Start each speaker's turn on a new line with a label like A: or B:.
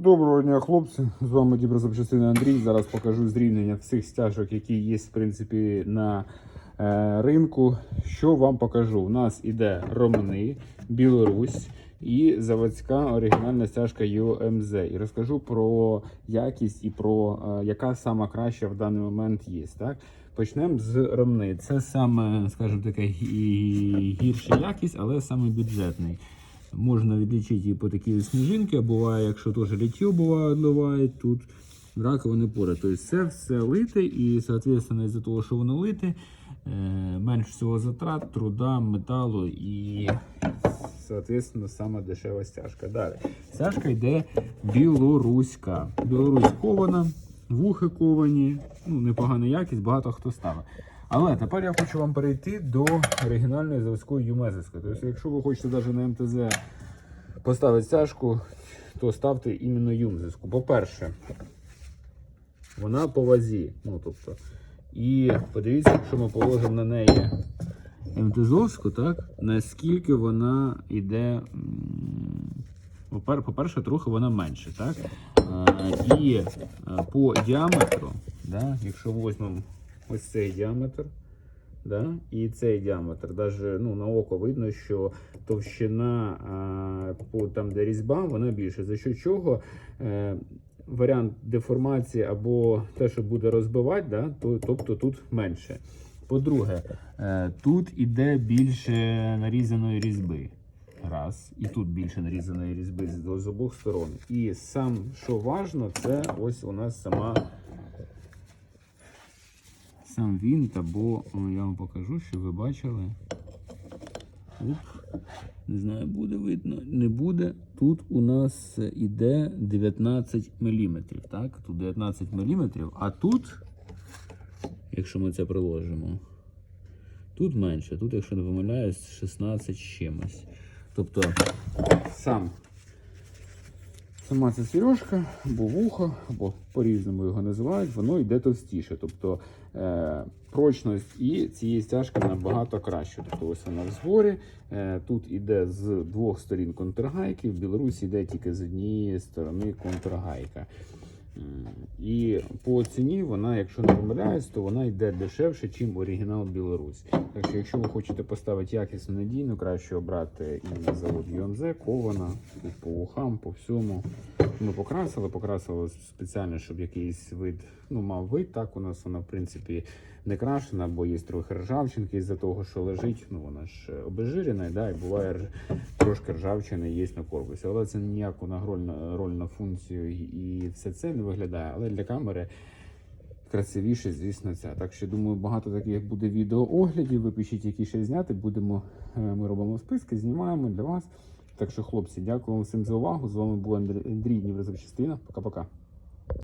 A: Доброго дня, хлопці. З вами Діброзапчастина Андрій. Зараз покажу зрівняння всіх стяжок, які є в принципі на е, ринку. Що вам покажу? У нас іде Ромни, Білорусь і заводська оригінальна стяжка UMZ. І розкажу про якість і про е, яка сама краща в даний момент є. Так? Почнемо з Ромни. Це саме, скажімо таке, гірша якість, але саме бюджетний. Можна відлічити і по такій сніжинки, а буває, якщо теж ліття буває, відливають, тут раковини поряд. Тобто це все лите, і, соответственно, із-за того, що воно лите, е, менш всього затрат, труда, металу і, соответственно, саме дешева стяжка. Далі. Стяжка йде білоруська. Білорусь кована, вухи ковані, ну, непогана якість, багато хто ставить. Але тепер я хочу вам перейти до оригінальної заводської юмезиски. Тобто, якщо ви хочете навіть на МТЗ поставити стяжку, то ставте іменно юмзиску. По-перше, вона по вазі. Ну, тобто, і подивіться, якщо ми положимо на неї МТЗовську, так, наскільки вона йде. По-перше, трохи вона менше, так? І по діаметру, да, якщо візьмемо ось цей діаметр, да, і цей діаметр, даже, ну, на око видно, що товщина а, по там, де різьба, вона більше. За що чого е, варіант деформації або те, що буде розбивати, да, то, тобто тут менше. По-друге, е, тут іде більше нарізаної різьби. Раз. І тут більше нарізаної різьби з, обох сторон. І сам, що важно, це ось у нас сама сам вінт, або я вам покажу, щоб ви бачили. Оп. Не знаю, буде видно, не буде. Тут у нас іде 19 мм. Так? Тут 19 мм, а тут, якщо ми це приложимо, тут менше. Тут, якщо не помиляюсь, 16 чимось. Тобто сам Сама ця сережка, або вухо, або по-різному його називають, воно йде товстіше. Тобто е, прочність і цієї стяжки набагато краще. Тобто ось вона в зборі. Е, тут йде з двох сторін контргайки, в Білорусі йде тільки з однієї сторони контргайка. І по ціні вона, якщо не помиляюсь, то вона йде дешевше, ніж оригінал Білорусь. Так що, якщо ви хочете поставити якісну надійну, краще обрати і завод UMZ, кована, по вухам, по всьому. Ми покрасили, покрасили спеціально, щоб якийсь вид, ну, мав вид. Так, у нас вона, в принципі, не крашена, бо є трохи ржавчинки із-за того, що лежить. Ну, вона ж обезжирена, да, і буває трошки ржавчини є на корпусі. Але це ніяку на роль, на функцію і все це не виглядає. Але для камери красивіше, звісно, ця. Так що думаю, багато таких буде відеооглядів. Ви пишіть, які ще зняти. Будемо, е, ми робимо списки, знімаємо для вас. Так що, хлопці, дякую вам всім за увагу. З вами був Андрій Днів Дніврозапчастина. Пока-пока.